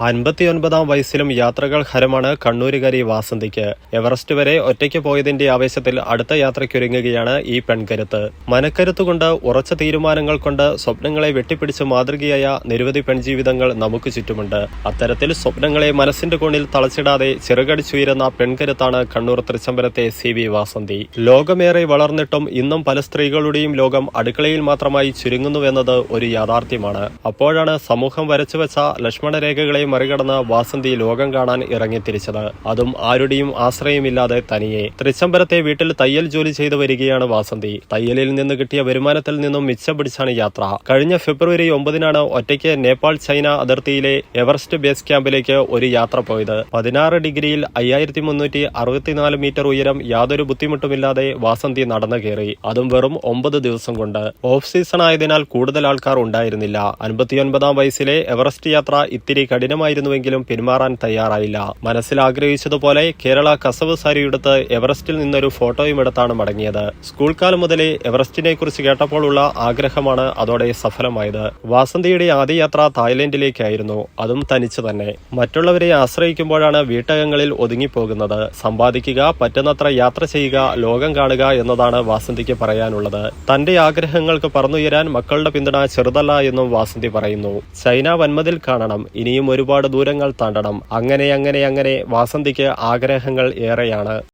അൻപത്തിയൊൻപതാം വയസ്സിലും യാത്രകൾ ഹരമാണ് കണ്ണൂരുകാരി വാസന്തിക്ക്. എവറസ്റ്റ് വരെ ഒറ്റയ്ക്ക് പോയതിന്റെ ആവേശത്തിൽ അടുത്ത യാത്രയ്ക്കൊരുങ്ങുകയാണ് ഈ പെൺകരുത്ത്. മനക്കരുത്തുകൊണ്ട് ഉറച്ച തീരുമാനങ്ങൾ കൊണ്ട് സ്വപ്നങ്ങളെ വെട്ടിപ്പിടിച്ച് മാതൃകയായ നിരവധി പെൺജീവിതങ്ങൾ നമുക്ക് ചുറ്റുമുണ്ട്. അത്തരത്തിൽ സ്വപ്നങ്ങളെ മനസ്സിന്റെ കോണിൽ തളച്ചിടാതെ ചിറകടിച്ചുയരുന്ന പെൺകരുത്താണ് കണ്ണൂർ തൃച്ചംബരത്തെ സി വി വാസന്തി. ലോകമേറെ വളർന്നിട്ടും ഇന്നും പല സ്ത്രീകളുടെയും ലോകം അടുക്കളയിൽ മാത്രമായി ചുരുങ്ങുന്നുവെന്നത് ഒരു യാഥാർത്ഥ്യമാണ്. അപ്പോഴാണ് സമൂഹം വരച്ചുവെച്ച ലക്ഷ്മണരേഖകളെ മറികടന്ന് വാസന്തി ലോകം കാണാൻ ഇറങ്ങി തിരിച്ചത്. അതും ആരുടെയും ആശ്രയമില്ലാതെ തനിയെ. തൃച്ചംബരത്തെ വീട്ടിൽ തയ്യൽ ജോലി ചെയ്തു വരികയാണ് വാസന്തി. തയ്യലിൽ നിന്ന് കിട്ടിയ വരുമാനത്തിൽ നിന്നും മിച്ചം പിടിച്ചാണ് യാത്ര. കഴിഞ്ഞ ഫെബ്രുവരി ഒമ്പതിനാണ് ഒറ്റയ്ക്ക് നേപ്പാൾ ചൈന അതിർത്തിയിലെ എവറസ്റ്റ് ബേസ് ക്യാമ്പിലേക്ക് ഒരു യാത്ര പോയത്. പതിനാറ് ഡിഗ്രിയിൽ അയ്യായിരത്തി മുന്നൂറ്റി അറുപത്തിനാല് മീറ്റർ ഉയരം യാതൊരു ബുദ്ധിമുട്ടുമില്ലാതെ വാസന്തി നടന്നു കയറി. അതും വെറും ഒമ്പത് ദിവസം കൊണ്ട്. ഓഫ് സീസൺ ആയതിനാൽ കൂടുതൽ ആൾക്കാർ ഉണ്ടായിരുന്നില്ല. അൻപത്തിയൊൻപതാം വയസ്സിലെ എവറസ്റ്റ് യാത്ര ഇത്തിരി കഠിനമായിരുന്നുവെങ്കിലും പിന്മാറാൻ തയ്യാറായില്ല. മനസ്സിൽ ആഗ്രഹിച്ചതുപോലെ കേരള കസവ് സാരിയെടുത്ത് എവറസ്റ്റിൽ നിന്നൊരു ഫോട്ടോയും എടുത്താണ് മടങ്ങിയത്. സ്കൂൾ കാലം മുതലേ എവറസ്റ്റിനെ കുറിച്ച് കേട്ടപ്പോഴുള്ള ആഗ്രഹമാണ് അതോടെ സഫലമായത്. വാസന്തിയുടെ ആദ്യ യാത്ര തായ്ലൻഡിലേക്കായിരുന്നു. അതും തനിച്ചു തന്നെ. മറ്റുള്ളവരെ ആശ്രയിക്കുമ്പോഴാണ് വീട്ടകങ്ങളിൽ ഒതുങ്ങിപ്പോകുന്നത്. സമ്പാദിക്കുക പറ്റുന്നത്ര യാത്ര ചെയ്യുക ലോകം കാണുക എന്നതാണ് വാസന്തിക്ക് പറയാനുള്ളത്. തന്റെ ആഗ്രഹങ്ങൾക്ക് പറന്നുയരാൻ മക്കളുടെ പിന്തുണ ചെറുതല്ല എന്നും വാസന്തി പറയുന്നു. ചൈന വന്മതിൽ കാണണം. ഇനിയും ഒരുപാട് ദൂരങ്ങൾ താണ്ടണം. അങ്ങനെ അങ്ങനെ അങ്ങനെ വാസന്തിക്ക് ആഗ്രഹങ്ങൾ ഏറെയാണ്.